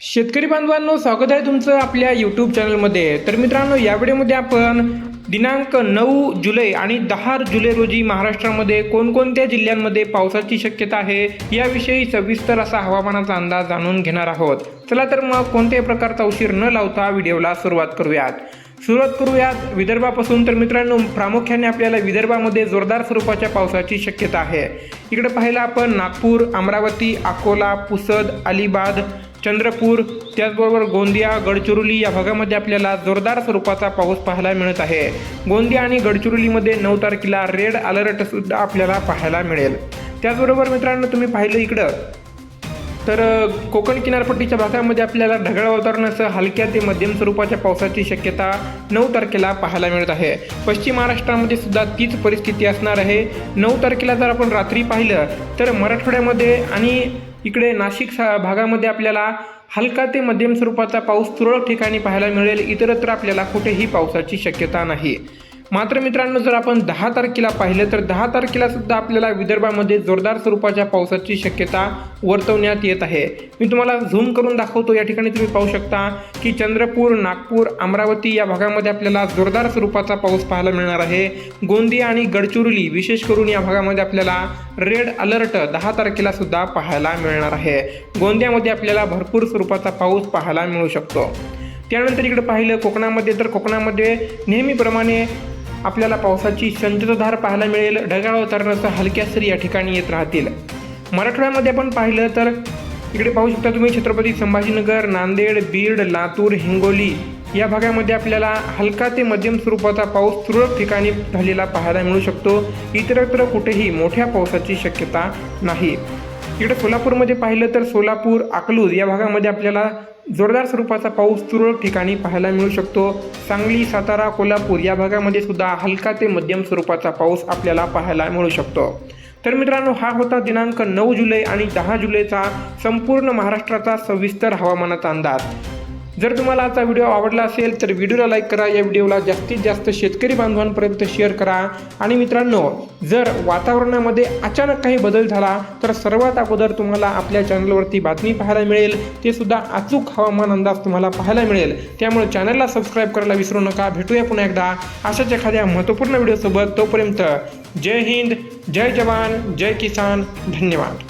शेतकरी बांधवांनो स्वागत आहे तुमचं आपल्या यूट्यूब चॅनलमध्ये तर मित्रांनो या व्हिडिओमध्ये आपण दिनांक नऊ जुलै आणि दहा जुलै रोजी महाराष्ट्रामध्ये कोणकोणत्या जिल्ह्यांमध्ये पावसाची शक्यता आहे याविषयी सविस्तर असा हवामानाचा अंदाज जाणून घेणार आहोत. चला तर मग कोणत्याही प्रकारचा उशीर न लावता व्हिडिओला सुरुवात करूयात. सुरुवात करूयात विदर्भापासून. तर मित्रांनो प्रामुख्याने आपल्याला विदर्भामध्ये जोरदार स्वरूपाच्या पावसाची शक्यता आहे. इकडे पाहिलं आपण नागपूर अमरावती अकोला पुसद अलिबाग चंद्रपूर त्याचबरोबर गोंदिया गडचिरोली या भागामध्ये आपल्याला जोरदार स्वरूपाचा पाऊस पाहायला मिळत आहे. गोंदिया आणि गडचिरोलीमध्ये नऊ तारखेला रेड अलर्ट सुद्धा आपल्याला पाहायला मिळेल. त्याचबरोबर मित्रांनो तुम्ही पाहिलं इकडं तर कोकण किनारपट्टीच्या भागामध्ये आपल्याला ढगाळ वातावरणासह हलक्या ते मध्यम स्वरूपाच्या पावसाची शक्यता नऊ तारखेला पाहायला मिळत आहे. पश्चिम महाराष्ट्रामध्ये सुद्धा तीच परिस्थिती असणार आहे. नऊ तारखेला जर आपण रात्री पाहिलं तर मराठवाड्यामध्ये आणि इकडे नाशिक सा- भागामध्ये आपल्याला हलका ते मध्यम स्वरूपाचा पाऊस तुरळक ठिकाणी पाहायला मिळेल. इतरत्र आपल्याला कुठेही पावसाची शक्यता नाही. मात्र मित्रांनो जर आपण दहा तारखेला पाहिलं तर दहा तारखेला सुद्धा आपल्याला विदर्भामध्ये जोरदार स्वरूपाच्या पावसाची शक्यता वर्तवण्यात येत आहे. मी तुम्हाला झूम करून दाखवतो. या ठिकाणी तुम्ही पाहू शकता की चंद्रपूर नागपूर अमरावती या भागामध्ये आपल्याला जोरदार स्वरूपाचा पाऊस पाहायला मिळणार आहे. गोंदिया आणि गडचिरोली विशेष करून या भागामध्ये आपल्याला रेड अलर्ट दहा तारखेला सुद्धा पाहायला मिळणार आहे. गोंदियामध्ये आपल्याला भरपूर स्वरूपाचा पाऊस पाहायला मिळू शकतो. त्यानंतर इकडे पाहिलं कोकणामध्ये तर कोकणामध्ये नेहमीप्रमाणे आपल्याला पावसाची संततधार पाहायला मिळेल. ढगाळ वातावरणासह हलक्या सरी या ठिकाणी येत राहतील. मराठवाड्यामध्ये आपण पाहिलं तर इकडे पाहू शकता तुम्ही छत्रपती संभाजीनगर नांदेड बीड लातूर हिंगोली या भागामध्ये आपल्याला हलका ते मध्यम स्वरूपाचा पाऊस तुरळक ठिकाणी झालेला पाहायला मिळू शकतो. इतरत्र कुठेही मोठ्या पावसाची शक्यता नाही. इकडे सोलापूरमध्ये पाहिलं तर सोलापूर अकलूज या भागामध्ये आपल्याला जोरदार स्वरूपाचा पाऊस तुरळक ठिकाणी पाहायला मिळू शकतो. सांगली सातारा कोल्हापूर या भागामध्ये सुद्धा हलका ते मध्यम स्वरूपाचा पाऊस आपल्याला पाहायला मिळू शकतो. तर मित्रांनो हा होता दिनांक नऊ जुलै आणि दहा जुलैचा संपूर्ण महाराष्ट्राचा सविस्तर हवामानाचा अंदाज. जर तुम्हाला आजचा व्हिडिओ आवडला असेल तर व्हिडिओला लाईक करा या व्हिडिओला जास्तीत जास्त शेतकरी बांधवांपर्यंत शेअर करा. आणि मित्रांनो जर वातावरणामध्ये अचानक काही बदल झाला तर सर्वात अगोदर तुम्हाला आपल्या चॅनलवरती बातमी पाहायला मिळेल. ते सुद्धा अचूक हवामान अंदाज तुम्हाला पाहायला मिळेल. त्यामुळे चॅनलला सबस्क्राईब करायला विसरू नका. भेटूया पुन्हा एकदा अशाच एखाद्या महत्त्वपूर्ण व्हिडिओसोबत. तोपर्यंत जय हिंद जय जवान जय किसान. धन्यवाद.